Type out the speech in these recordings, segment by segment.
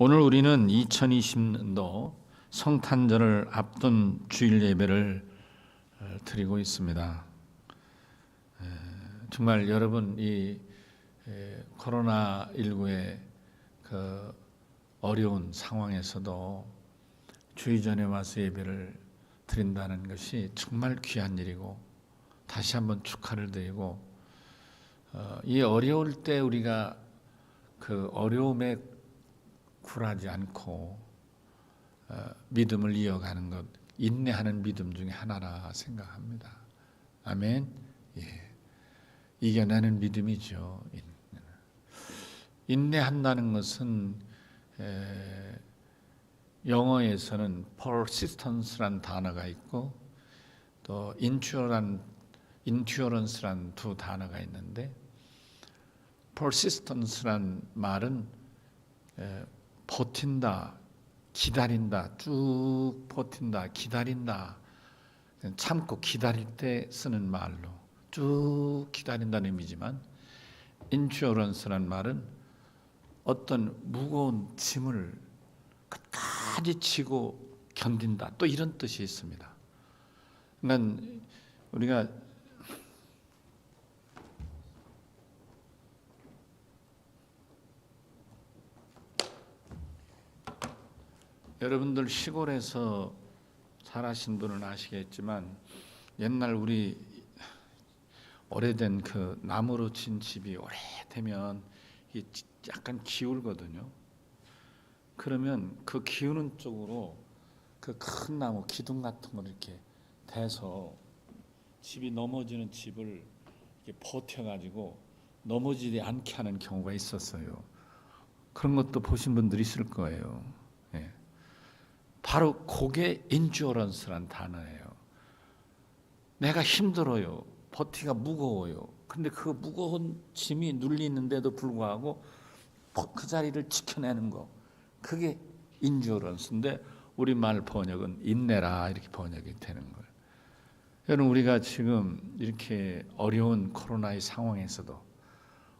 오늘 우리는 2020년도 성탄절을 앞둔 주일 예배를 어, 드리고 있습니다. 에, 정말 여러분 이 에, 코로나 19의 그 어려운 상황에서도 주의 전에 와서 예배를 드린다는 것이 정말 귀한 일이고 다시 한번 축하를 드리고 어, 이 어려울 때 우리가 그 어려움에 굴하지 않고 어, 믿음을 이어가는 것 인내하는 믿음 중에 하나라 생각합니다. 아멘. 예. 이겨내는 믿음이죠. 인내한다는 것은 에, 영어에서는 persistance란 단어가 있고 또 endurance, endurance란 두 단어가 있는데 persistance란 말은 에, 버틴다, 기다린다, 쭉 버틴다, 기다린다, 참고 기다릴 때 쓰는 말로 쭉 기다린다는 의미지만 endurance란 말은 어떤 무거운 짐을 끝까지 지고 견딘다. 또 이런 뜻이 있습니다. 그러니까 우리가 여러분들 시골에서 살아신 분은 아시겠지만 옛날 우리 오래된 그 나무로 친 집이 오래되면 이게 약간 기울거든요. 그러면 그 기우는 쪽으로 그 큰 나무 기둥 같은 걸 이렇게 대서 집이 넘어지는 집을 버텨가지고 넘어지지 않게 하는 경우가 있었어요. 그런 것도 보신 분들 있을 거예요. 예. 바로 그게 인주어런스란 단어예요. 내가 힘들어요. 버티가 무거워요. 근데 그 무거운 짐이 눌리는데도 불구하고 그 자리를 지켜내는 거. 그게 인주어런스인데 우리말 번역은 인내라 이렇게 번역이 되는 거예요. 여러분 우리가 지금 이렇게 어려운 코로나의 상황에서도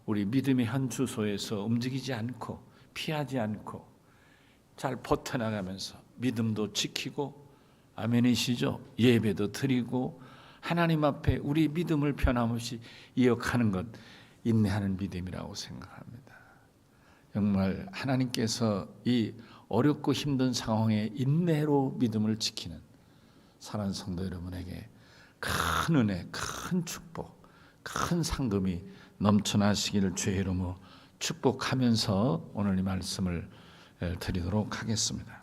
우리 믿음의 현 주소에서 움직이지 않고 피하지 않고 잘 버텨나가면서 믿음도 지키고 아멘이시죠? 예배도 드리고 하나님 앞에 우리 믿음을 변함없이 이어가는 것 인내하는 믿음이라고 생각합니다. 정말 하나님께서 이 어렵고 힘든 상황에 인내로 믿음을 지키는 사랑하는 성도 여러분에게 큰 은혜, 큰 축복, 큰 상금이 넘쳐나시기를 주의 이름으로 축복하면서 오늘 이 말씀을 드리도록 하겠습니다.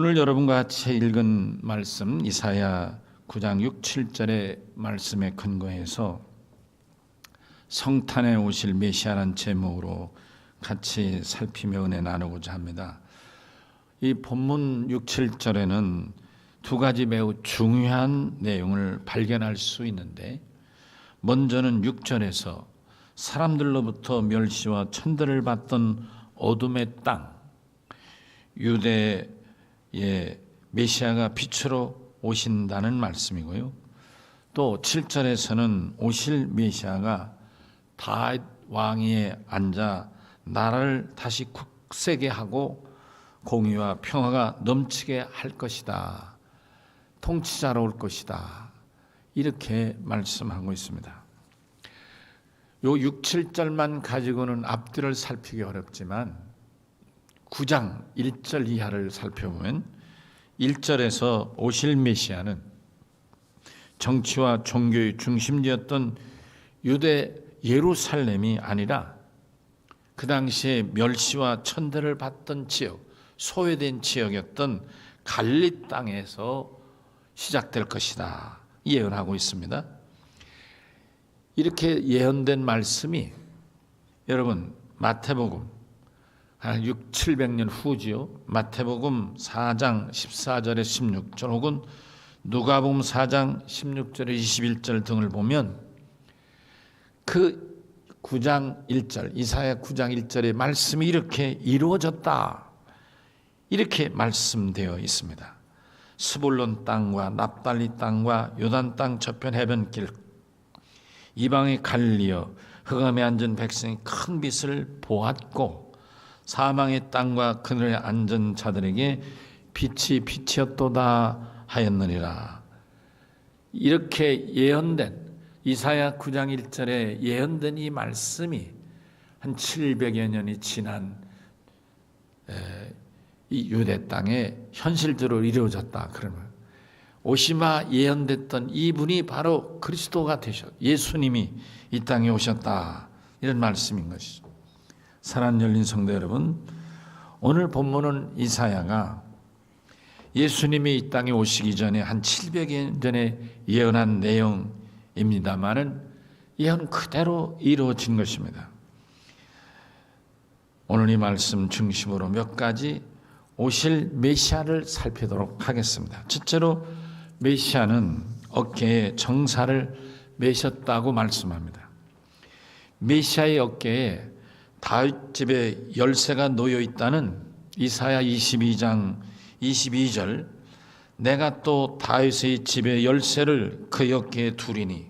오늘 여러분과 같이 읽은 말씀 이사야 9장 6, 7절의 말씀에 근거해서 성탄에 오실 메시아란 제목으로 같이 살피며 은혜 나누고자 합니다. 이 본문 6, 7절에는 두 가지 매우 중요한 내용을 발견할 수 있는데 먼저는 6절에서 사람들로부터 멸시와 천대를 받던 어둠의 땅 유대 의 메시아가 빛으로 오신다는 말씀이고요. 또 7절에서는 오실 메시아가 다윗 왕위에 앉아 나라를 다시 굳세게 하고 공의와 평화가 넘치게 할 것이다. 통치자로 올 것이다. 이렇게 말씀하고 있습니다. 요 6, 7절만 가지고는 앞뒤를 살피기 어렵지만 9장 1절 이하를 살펴보면 1절에서 오실 메시아는 정치와 종교의 중심지였던 유대 예루살렘이 아니라 그 당시에 멸시와 천대를 받던 지역, 소외된 지역이었던 갈리 땅에서 시작될 것이다. 예언하고 있습니다. 이렇게 예언된 말씀이 여러분 마태복음 한 6, 700년 후지요. 마태복음 4장 14절에 16절 혹은 누가복음 4장 16절에 21절 등을 보면 그 9장 1절 이사야 9장 1절의 말씀이 이렇게 이루어졌다. 이렇게 말씀되어 있습니다. 스불론 땅과 납달리 땅과 요단 땅 저편 해변길 이방의 갈리어 흑암에 앉은 백성이 큰 빛을 보았고 사망의 땅과 그늘에 앉은 자들에게 빛이 빛이었도다 하였느니라. 이렇게 예언된 이사야 9장 1절에 예언된 이 말씀이 한 700여 년이 지난 에, 이 유대 땅에 현실적으로 이루어졌다. 그러면 오시마 예언됐던 이분이 바로 그리스도가 되셨. 예수님이 이 땅에 오셨다. 이런 말씀인 것이죠. 사랑 열린 성도 여러분, 오늘 본문은 이사야가 예수님이 이 땅에 오시기 전에 한 700년 전에 예언한 내용입니다만은 예언 그대로 이루어진 것입니다. 오늘 이 말씀 중심으로 몇 가지 오실 메시아를 살피도록 하겠습니다. 첫째로 메시아는 어깨에 정사를 매셨다고 말씀합니다. 메시아의 어깨에 다윗 집에 열쇠가 놓여 있다는 이사야 22장 22절 내가 또 다윗의 집에 열쇠를 그 어깨에 두리니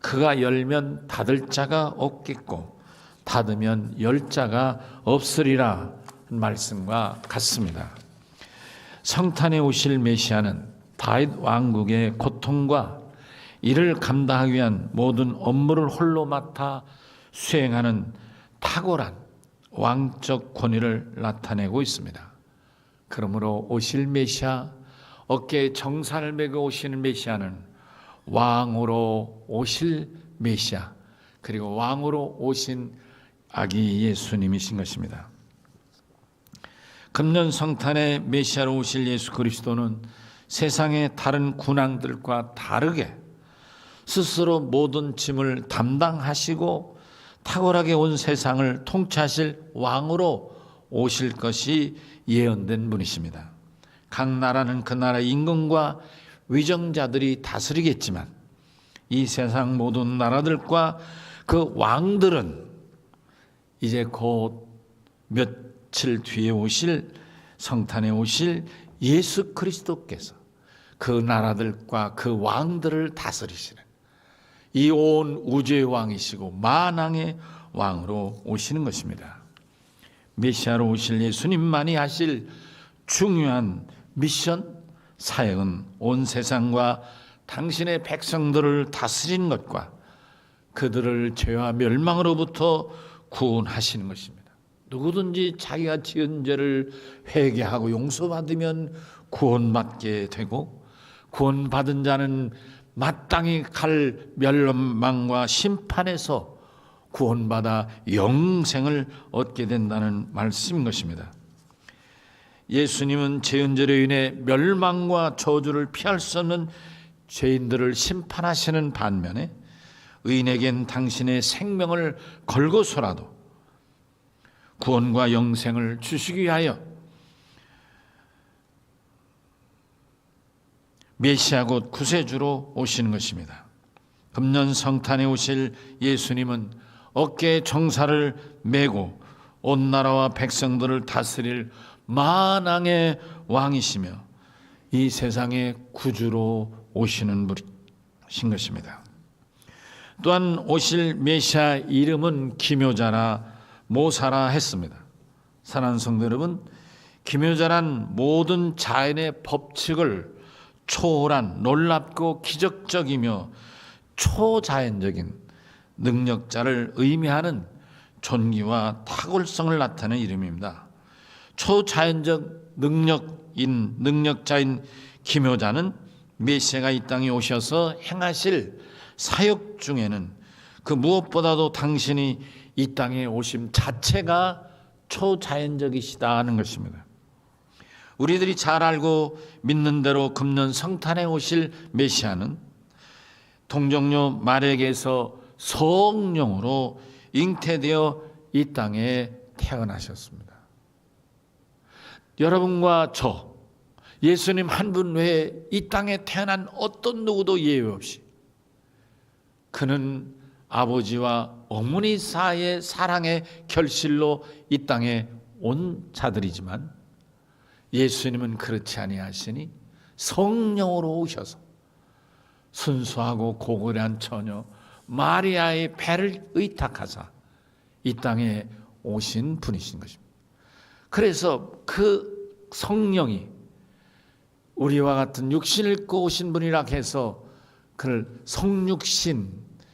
그가 열면 닫을 자가 없겠고 닫으면 열 자가 없으리라 말씀과 같습니다. 성탄에 오실 메시아는 다윗 왕국의 고통과 이를 감당하기 위한 모든 업무를 홀로 맡아 수행하는 탁월한 왕적 권위를 나타내고 있습니다. 그러므로 오실 메시아 어깨에 정산을 메고 오시는 메시아는 왕으로 오실 메시아 그리고 왕으로 오신 아기 예수님이신 것입니다. 금년 성탄의 메시아로 오실 예수 그리스도는 세상의 다른 군왕들과 다르게 스스로 모든 짐을 담당하시고 탁월하게 온 세상을 통치하실 왕으로 오실 것이 예언된 분이십니다. 각 나라는 그 나라 임금과 위정자들이 다스리겠지만 이 세상 모든 나라들과 그 왕들은 이제 곧 며칠 뒤에 오실 성탄에 오실 예수 그리스도께서 그 나라들과 그 왕들을 다스리시는 이 온 우주의 왕이시고 만왕의 왕으로 오시는 것입니다. 메시아로 오실 예수님만이 하실 중요한 미션 사역은 온 세상과 당신의 백성들을 다스리는 것과 그들을 죄와 멸망으로부터 구원하시는 것입니다. 누구든지 자기가 지은 죄를 회개하고 용서받으면 구원받게 되고 구원받은 자는 마땅히 갈 멸망과 심판에서 구원받아 영생을 얻게 된다는 말씀인 것입니다. 예수님은 죄은죄로 인해 멸망과 저주를 피할 수 없는 죄인들을 심판하시는 반면에 의인에겐 당신의 생명을 걸고서라도 구원과 영생을 주시기 위하여 메시아 곧 구세주로 오시는 것입니다. 금년 성탄에 오실 예수님은 어깨에 정사를 메고 온 나라와 백성들을 다스릴 만왕의 왕이시며 이 세상의 구주로 오시는 분이신 것입니다. 또한 오실 메시아 이름은 기묘자라 모사라 했습니다. 사랑하는 성도 여러분, 기묘자란 모든 자연의 법칙을 초월한 놀랍고 기적적이며 초자연적인 능력자를 의미하는 존귀와 탁월성을 나타내는 이름입니다. 초자연적 능력인 능력자인 기묘자는 메시아가 이 땅에 오셔서 행하실 사역 중에는 그 무엇보다도 당신이 이 땅에 오심 자체가 초자연적이시다 하는 것입니다. 우리들이 잘 알고 믿는 대로 금년 성탄에 오실 메시아는 동정녀 마렉에서 성령으로 잉태되어 이 땅에 태어나셨습니다. 여러분과 저 예수님 한 분 외에 이 땅에 태어난 어떤 누구도 예외 없이 그는 아버지와 어머니 사이의 사랑의 결실로 이 땅에 온 자들이지만 예수님은 그렇지 아니하시니 성령으로 오셔서 순수하고 고결한 처녀 마리아의 배를 의탁하사 이 땅에 오신 분이신 것입니다. 그래서 그 성령이 우리와 같은 육신을 입고 오신 분이라 해서 그를 성육신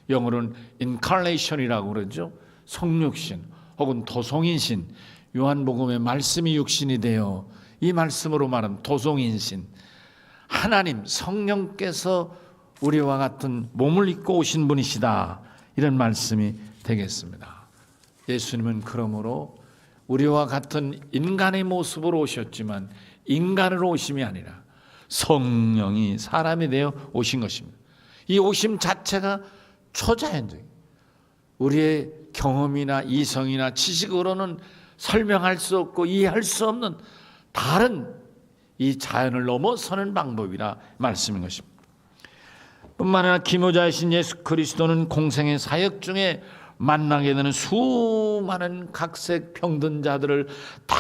영어로는 incarnation이라고 그러죠. 성육신 혹은 도성인신 요한복음의 말씀이 육신이 되어 이 말씀으로 말하면 도성인신 하나님 성령께서 우리와 같은 몸을 입고 오신 분이시다 이런 말씀이 되겠습니다. 예수님은 그러므로 우리와 같은 인간의 모습으로 오셨지만 인간으로 오심이 아니라 성령이 사람이 되어 오신 것입니다. 이 오심 자체가 초자연적인 우리의 경험이나 이성이나 지식으로는 설명할 수 없고 이해할 수 없는 다른 이 자연을 넘어서는 방법이라 말씀인 것입니다. 뿐만 아니라 기모자이신 예수 그리스도는 공생의 사역 중에 만나게 되는 수많은 각색 병든 자들을 다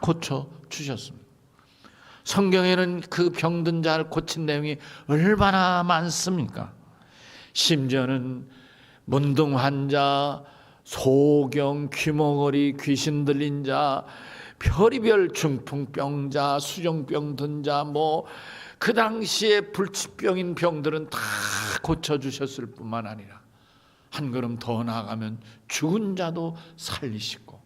고쳐 주셨습니다. 성경에는 그 병든 자를 고친 내용이 얼마나 많습니까? 심지어는 문둥 환자, 소경, 귀머거리, 귀신 들린 자, 별이별 중풍병자, 수정병 든 자, 뭐 그 당시에 불치병인 병들은 다 고쳐 주셨을 뿐만 아니라 한 걸음 더 나아가면 죽은 자도 살리시고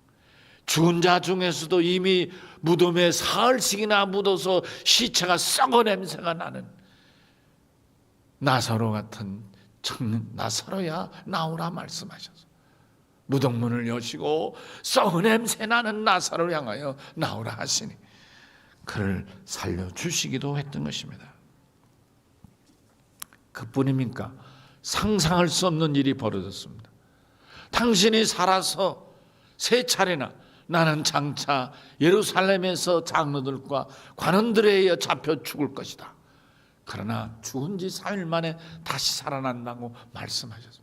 죽은 자 중에서도 이미 무덤에 사흘씩이나 묻어서 시체가 썩어 냄새가 나는 나사로 같은 나사로야 나오라 말씀하셔서 무덤문을 여시고 썩은 냄새 나는 나사로를 향하여 나오라 하시니 그를 살려 주시기도 했던 것입니다. 그뿐입니까? 상상할 수 없는 일이 벌어졌습니다. 당신이 살아서 세 차례나 나는 장차 예루살렘에서 장로들과 관원들에 의해 잡혀 죽을 것이다. 그러나 죽은 지 3일 만에 다시 살아난다고 말씀하셨습니다.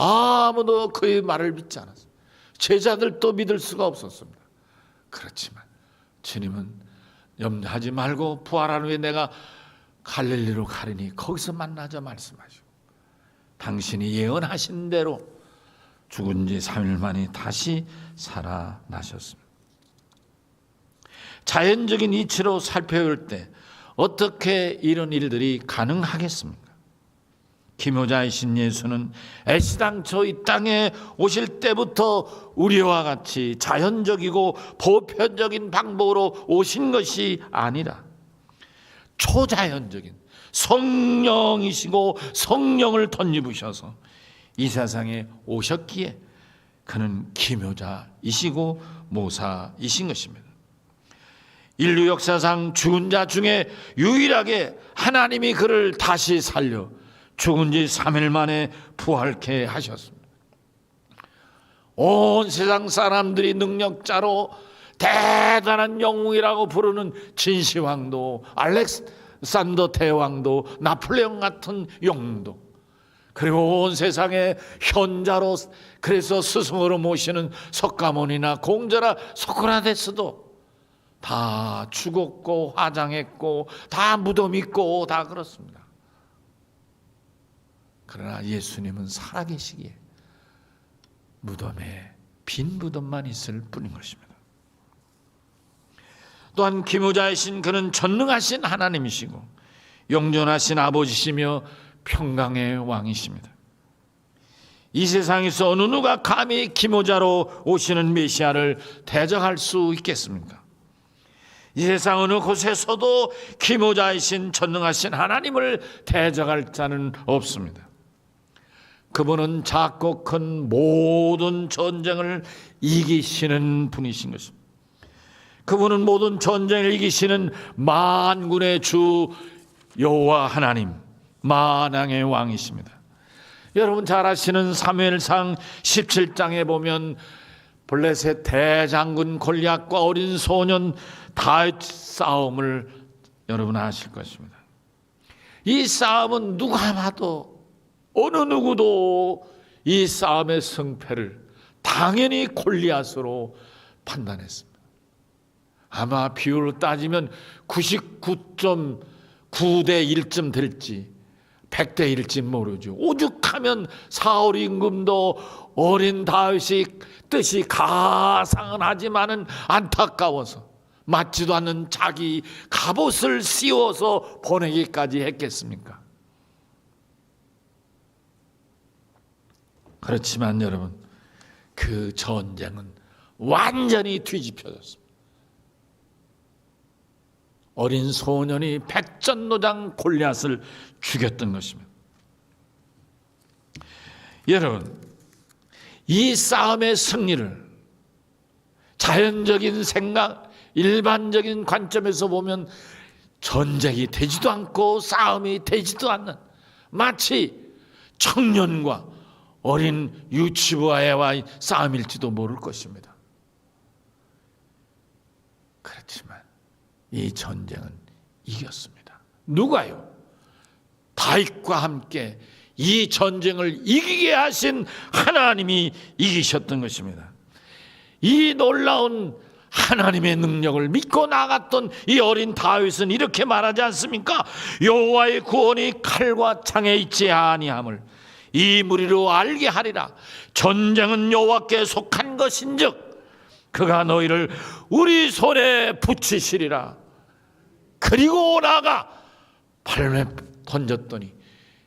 아무도 그의 말을 믿지 않았습니다. 제자들도 믿을 수가 없었습니다. 그렇지만 주님은 염려하지 말고 부활한 후에 내가 갈릴리로 가리니 거기서 만나자 말씀하시고 당신이 예언하신 대로 죽은 지 3일 만에 다시 살아나셨습니다. 자연적인 이치로 살펴볼 때 어떻게 이런 일들이 가능하겠습니까? 기모자이신 예수는 애시당초 이 땅에 오실 때부터 우리와 같이 자연적이고 보편적인 방법으로 오신 것이 아니라 초자연적인 성령이시고 성령을 덧입으셔서 이 세상에 오셨기에 그는 기묘자이시고 모사이신 것입니다. 인류 역사상 죽은 자 중에 유일하게 하나님이 그를 다시 살려 죽은 지 3일 만에 부활케 하셨습니다. 온 세상 사람들이 능력자로 대단한 영웅이라고 부르는 진시황도 알렉산더 대왕도 나폴레옹 같은 영웅도 그리고 온 세상에 현자로 그래서 스승으로 모시는 석가모니나 공자라 소크라테스도 다 죽었고 화장했고 다 무덤 있고 다 그렇습니다. 그러나 예수님은 살아계시기에 무덤에 빈 무덤만 있을 뿐인 것입니다. 또한 기무자이신 그는 전능하신 하나님이시고 영존하신 아버지시며 평강의 왕이십니다. 이 세상에서 어느 누가 감히 기모자로 오시는 메시아를 대적할 수 있겠습니까? 이 세상 어느 곳에서도 기모자이신 전능하신 하나님을 대적할 자는 없습니다. 그분은 작고 큰 모든 전쟁을 이기시는 분이신 것입니다. 그분은 모든 전쟁을 이기시는 만군의 주 여호와 하나님, 만왕의 왕이십니다. 여러분 잘 아시는 사무엘상 17장에 보면 블레셋 대장군 골리앗과 어린 소년 다윗 싸움을 여러분 아실 것입니다. 이 싸움은 누가 봐도 어느 누구도 이 싸움의 승패를 당연히 골리앗으로 판단했습니다. 아마 비율로 따지면 99.9대 1점 될지 백대일지 모르죠. 오죽하면 사울 임금도 어린 다윗이 뜻이 가상은 하지만은 안타까워서 맞지도 않는 자기 갑옷을 씌워서 보내기까지 했겠습니까? 그렇지만 여러분 그 전쟁은 완전히 뒤집혀졌습니다. 어린 소년이 백전노장 골리앗을 죽였던 것입니다. 여러분, 이 싸움의 승리를 자연적인 생각, 일반적인 관점에서 보면 전쟁이 되지도 않고 싸움이 되지도 않는 마치 청년과 어린 유치부 아이와의 싸움일지도 모를 것입니다. 그렇지만 이 전쟁은 이겼습니다. 누가요? 다윗과 함께 이 전쟁을 이기게 하신 하나님이 이기셨던 것입니다. 이 놀라운 하나님의 능력을 믿고 나갔던 이 어린 다윗은 이렇게 말하지 않습니까? 여호와의 구원이 칼과 창에 있지 아니함을 이 무리로 알게 하리라. 전쟁은 여호와께 속한 것인즉 그가 너희를 우리 손에 붙이시리라. 그리고 나가 발매 던졌더니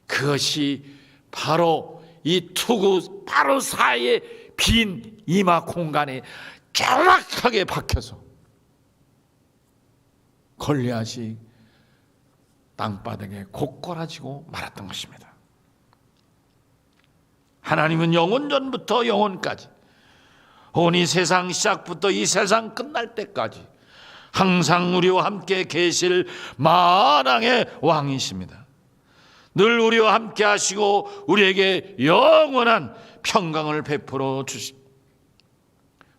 그것이 바로 이 투구 바로 사이에 빈 이마 공간에 정확하게 박혀서 골리앗이 땅바닥에 곧골아지고 말았던 것입니다. 하나님은 영원 전부터 영원까지 온이 세상 시작부터 이 세상 끝날 때까지 항상 우리와 함께 계실 만왕의 왕이십니다. 늘 우리와 함께 하시고 우리에게 영원한 평강을 베풀어 주십.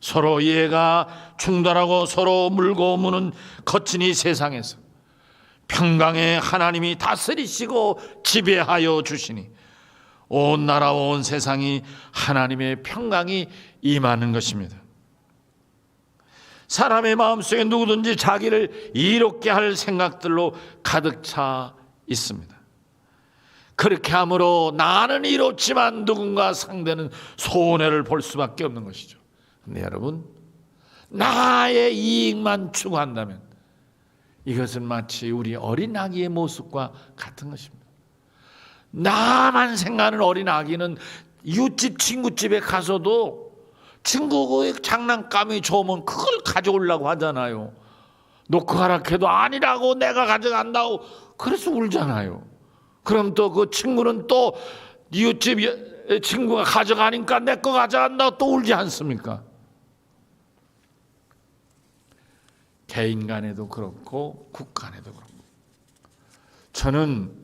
서로 이해가 충돌하고 서로 물고 무는 거친 이 세상에서 평강의 하나님이 다스리시고 지배하여 주시니 온 나라 온 세상이 하나님의 평강이 임하는 것입니다. 사람의 마음속에 누구든지 자기를 이롭게 할 생각들로 가득 차 있습니다. 그렇게 함으로 나는 이롭지만 누군가 상대는 손해를 볼 수밖에 없는 것이죠. 근데 여러분, 나의 이익만 추구한다면 이것은 마치 우리 어린 아기의 모습과 같은 것입니다. 나만 생각하는 어린 아기는 이웃집 친구집에 가서도 친구의 장난감이 좋으면 그걸 가져오려고 하잖아요. 놓고 가라 해도 아니라고 내가 가져간다고 그래서 울잖아요. 그럼 또 그 친구는 또 이웃집 친구가 가져가니까 내 거 가져간다고 또 울지 않습니까? 개인 간에도 그렇고 국가 간에도 그렇고 저는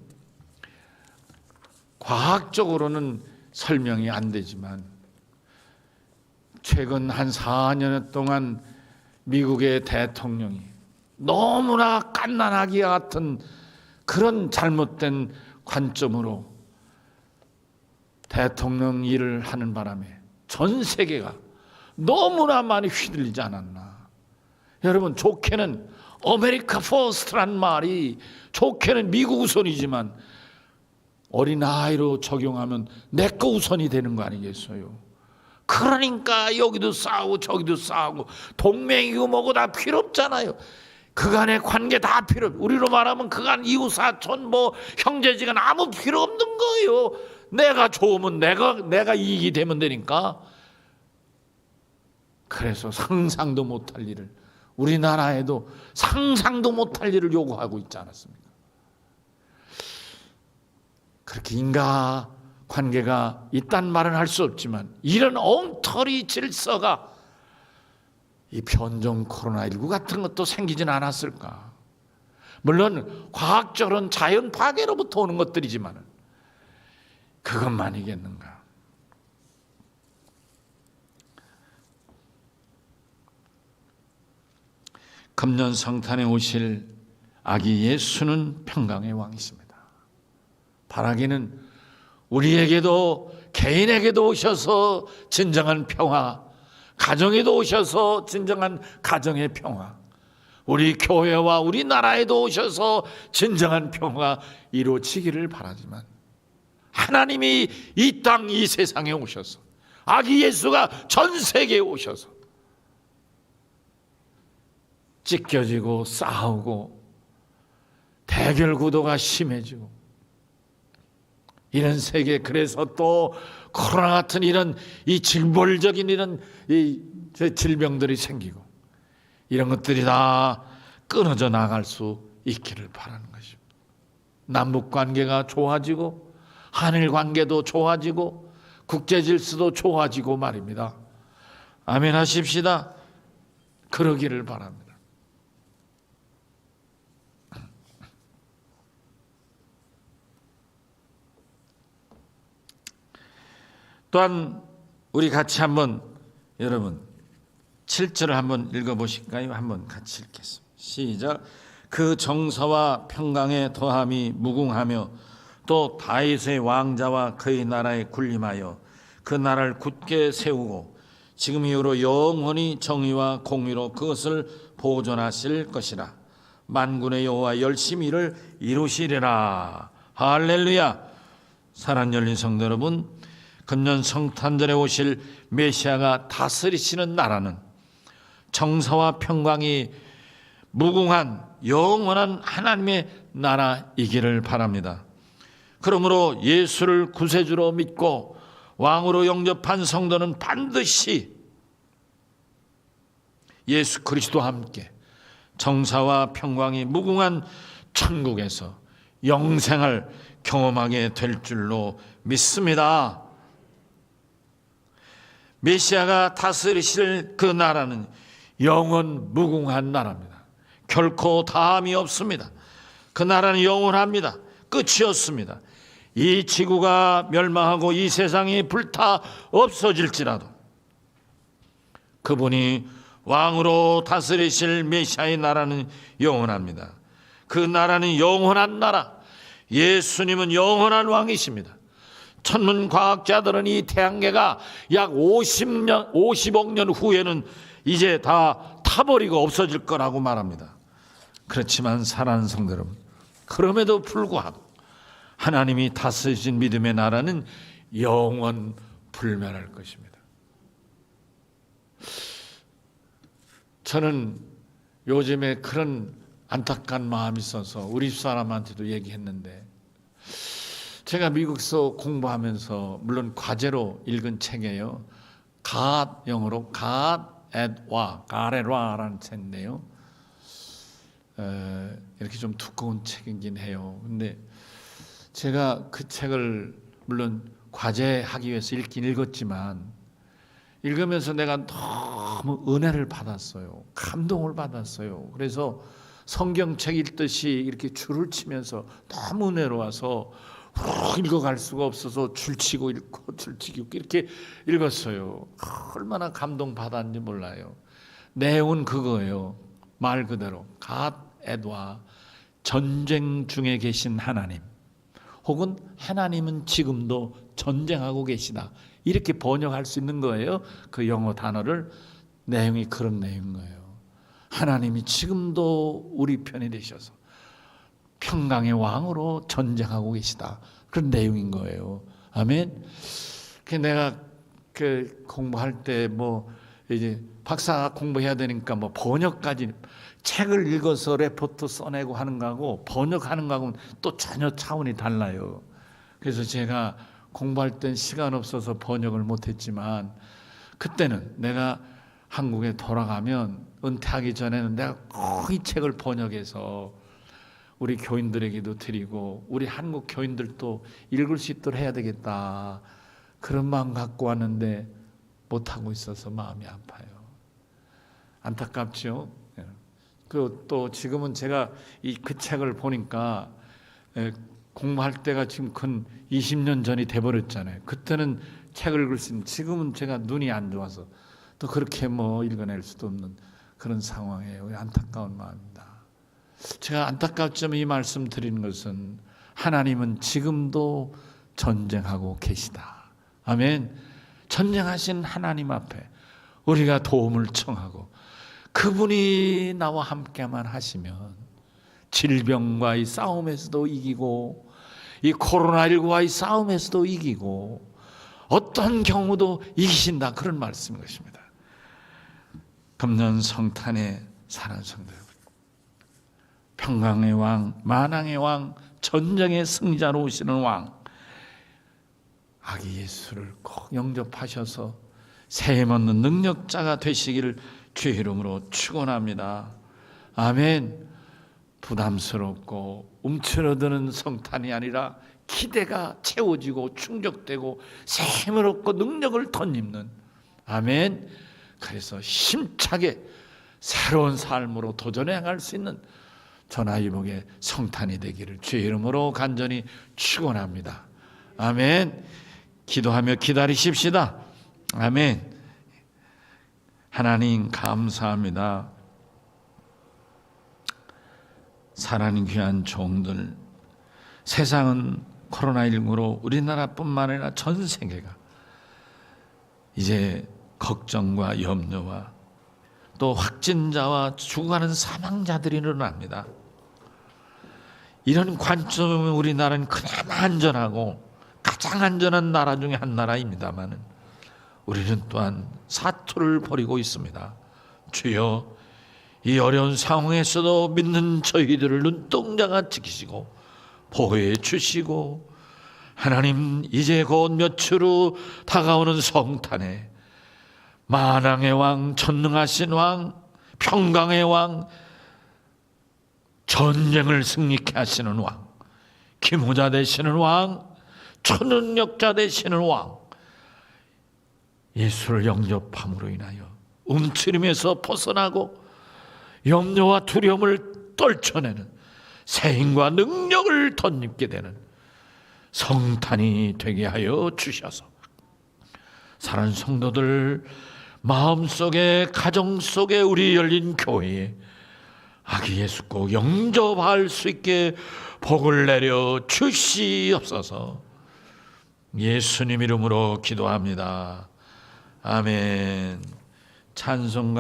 과학적으로는 설명이 안 되지만 최근 한 4년 동안 미국의 대통령이 너무나 깐난하기 같은 그런 잘못된 관점으로 대통령 일을 하는 바람에 전 세계가 너무나 많이 휘둘리지 않았나. 여러분, 좋게는 아메리카 포스트란 말이 좋게는 미국 우선이지만 어린아이로 적용하면 내 거 우선이 되는 거 아니겠어요? 그러니까 여기도 싸우고 저기도 싸우고 동맹이고 뭐고 다 필요 없잖아요. 그간의 관계 다 필요 없. 우리로 말하면 그간 이웃 사촌 뭐 형제지간 아무 필요 없는 거예요. 내가 좋으면 내가 내가 이익이 되면 되니까. 그래서 상상도 못할 일을 우리나라에도 상상도 못할 일을 요구하고 있지 않았습니까? 그렇게 인가 관계가 있단 말은 할 수 없지만 이런 엉터리 질서가 이 변종 코로나19 같은 것도 생기진 않았을까? 물론 과학적으로는 자연 파괴로부터 오는 것들이지만 그것만이겠는가? 금년 성탄에 오실 아기 예수는 평강의 왕이십니다. 바라기는 우리에게도 개인에게도 오셔서 진정한 평화, 가정에도 오셔서 진정한 가정의 평화, 우리 교회와 우리 나라에도 오셔서 진정한 평화 이루어지기를 바라지만 하나님이 이 땅 이 세상에 오셔서 아기 예수가 전 세계에 오셔서 찢겨지고 싸우고 대결 구도가 심해지고 이런 세계 그래서 또 코로나 같은 이런 이 징벌적인 이런 이 질병들이 생기고 이런 것들이 다 끊어져 나갈 수 있기를 바라는 것입니다. 남북 관계가 좋아지고 한일 관계도 좋아지고 국제 질서도 좋아지고 말입니다. 아멘 하십시다. 그러기를 바랍니다. 또한 우리 같이 한번 여러분 7절을 한번 읽어 보실까요? 한번 같이 읽겠습니다. 시작. 그 정사와 평강의 더함이 무궁하며 또 다윗의 왕자와 그의 나라에 군림하여 그 나라를 굳게 세우고 지금 이후로 영원히 정의와 공의로 그것을 보존하실 것이라 만군의 여호와 열심히 이를 이루시리라 할렐루야 사랑 열린 성도 여러분 금년 성탄절에 오실 메시아가 다스리시는 나라는 정사와 평강이 무궁한 영원한 하나님의 나라이기를 바랍니다. 그러므로 예수를 구세주로 믿고 왕으로 영접한 성도는 반드시 예수 그리스도와 함께 정사와 평강이 무궁한 천국에서 영생을 경험하게 될 줄로 믿습니다. 메시아가 다스리실 그 나라는 영원 무궁한 나라입니다. 결코 다함이 없습니다. 그 나라는 영원합니다. 끝이 없습니다. 이 지구가 멸망하고 이 세상이 불타 없어질지라도 그분이 왕으로 다스리실 메시아의 나라는 영원합니다. 그 나라는 영원한 나라. 예수님은 영원한 왕이십니다. 천문 과학자들은 이 태양계가 약 50년, 50억 년 후에는 이제 다 타버리고 없어질 거라고 말합니다. 그렇지만 사랑하는 성도 여러분, 그럼에도 불구하고 하나님이 다스리신 믿음의 나라는 영원 불멸할 것입니다. 저는 요즘에 그런 안타까운 마음이 있어서 우리 사람한테도 얘기했는데 제가 미국서 공부하면서 물론 과제로 읽은 책이에요. 갓 영어로 갓 앳와 가레라라는 책인데요. 에, 이렇게 좀 두꺼운 책이긴 해요. 근데 제가 그 책을 물론 과제하기 위해서 읽긴 읽었지만 읽으면서 내가 너무 은혜를 받았어요. 감동을 받았어요. 그래서 성경책 읽듯이 이렇게 줄을 치면서 너무 은혜로워서 훅 읽어갈 수가 없어서 줄치고 읽고 줄치고 이렇게 읽었어요. 얼마나 감동 받았는지 몰라요. 내용은 그거예요. 말 그대로 갓 에드와 전쟁 중에 계신 하나님 혹은 하나님은 지금도 전쟁하고 계시다. 이렇게 번역할 수 있는 거예요. 그 영어 단어를 내용이 그런 내용인 거예요. 하나님이 지금도 우리 편이 되셔서 평강의 왕으로 전쟁하고 계시다. 그런 내용인 거예요. 아멘. 그 내가 그 공부할 때 뭐 이제 박사 공부해야 되니까 뭐 번역까지 책을 읽어서 레포트 써내고 하는 거하고 번역하는 거하고는 또 전혀 차원이 달라요. 그래서 제가 공부할 땐 시간 없어서 번역을 못했지만 그때는 내가 한국에 돌아가면 은퇴하기 전에는 내가 꼭 이 책을 번역해서 우리 교인들에게도 드리고 우리 한국 교인들도 읽을 수 있도록 해야 되겠다 그런 마음 갖고 왔는데 못 하고 있어서 마음이 아파요. 안타깝죠. 그 또 지금은 제가 이 그 책을 보니까 공부할 때가 지금 근 20년 전이 돼버렸잖아요. 그때는 책을 있는 지금은 제가 눈이 안 좋아서 또 그렇게 뭐 읽어낼 수도 없는 그런 상황이에요. 안타까운 마음입니다. 제가 안타깝지만 이 말씀 드리는 것은 하나님은 지금도 전쟁하고 계시다. 아멘. 전쟁하신 하나님 앞에 우리가 도움을 청하고 그분이 나와 함께만 하시면 질병과의 싸움에서도 이기고 이 코로나19와의 싸움에서도 이기고 어떤 경우도 이기신다 그런 말씀인 것입니다. 금년 성탄에 사는 성도 평강의 왕, 만왕의 왕, 전쟁의 승자로 오시는 왕, 아기 예수를 꼭 영접하셔서 세임 얻는 능력자가 되시기를 주의 이름으로 축원합니다. 아멘. 부담스럽고 움츠러드는 성탄이 아니라 기대가 채워지고 충족되고 샘을 얻고 능력을 덧입는 아멘. 그래서 힘차게 새로운 삶으로 도전해 갈수 있는 전하이복의 성탄이 되기를 주의 이름으로 간절히 축원합니다. 아멘. 기도하며 기다리십시다. 아멘. 하나님 감사합니다. 사랑하는 귀한 종들 세상은 코로나19로 우리나라뿐만 아니라 전 세계가 이제 걱정과 염려와 또 확진자와 죽어가는 사망자들이 늘어납니다. 이런 관점은 우리나라는 그나마 안전하고 가장 안전한 나라 중에 한 나라입니다만은 우리는 또한 사투를 벌이고 있습니다. 주여 이 어려운 상황에서도 믿는 저희들을 눈동자가 지키시고 보호해 주시고 하나님 이제 곧 며칠 후 다가오는 성탄에 만왕의 왕 전능하신 왕 평강의 왕 전쟁을 승리케 하시는 왕 기무자 되시는 왕 초능력자 되시는 왕 예수를 영접함으로 인하여 움츠림에서 벗어나고 염려와 두려움을 떨쳐내는 세임과 능력을 덧입게 되는 성탄이 되게 하여 주셔서 사랑하는 성도들 마음속에 가정 속에 우리 열린 교회에 아기 예수 꼭 영접할 수 있게 복을 내려 주시옵소서 예수님 이름으로 기도합니다. 아멘. 찬송가